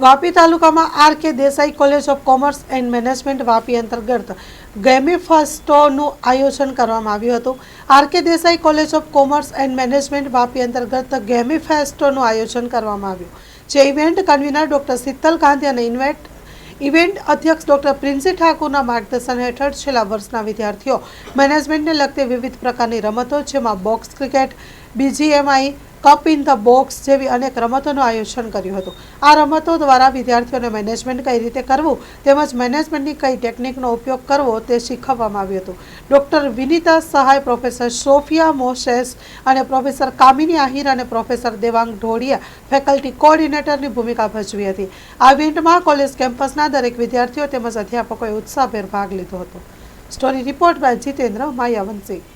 વાપી તાલુકામાં R K Desai college of commerce and management Vapi અંતર્ગત ગેમીફાસ્ટોનું આયોજન કરવામાં આવ્યું હતું. R K Desai college of commerce and management Vapi અંતર્ગત ગેમીફેસ્ટોનું આયોજન કરવામાં આવ્યું. જે event convener doctor Shital Gandhi અને ઇન્વેન્ટ ઇવેન્ટ અધ્યક્ષ ડોક્ટર પ્રિન્સી ઠાકુરના માર્ગદર્શન હેઠળ છેલ્લા વર્ષના વિદ્યાર્થીઓ મેનેજમેન્ટને લગતી વિવિધ પ્રકારની રમતો, જેમાં box cricket, BGMI cup in the box જેવી અનેક રમતોનું આયોજન કર્યું હતું. આ રમતો દ્વારા વિદ્યાર્થીઓને મેનેજમેન્ટ કઈ રીતે કરવું તેમજ મેનેજમેન્ટની કઈ ટેકનિકનો ઉપયોગ કરવો તે શીખવવામાં આવ્યું હતું. ડૉક્ટર વિનીતા સહાય, પ્રોફેસર સોફિયા મોસેસ અને પ્રોફેસર કામિની આહિર અને પ્રોફેસર દેવાંગ ઢોળિયા ફેકલ્ટી કોઓર્ડિનેટરની ભૂમિકા ભજવી હતી. આ ઇવેન્ટમાં કોલેજ કેમ્પસના દરેક વિદ્યાર્થીઓ તેમજ અધ્યાપકોએ ઉત્સાહભેર ભાગ લીધો હતો. Story report by Jitendra Mayavanshi.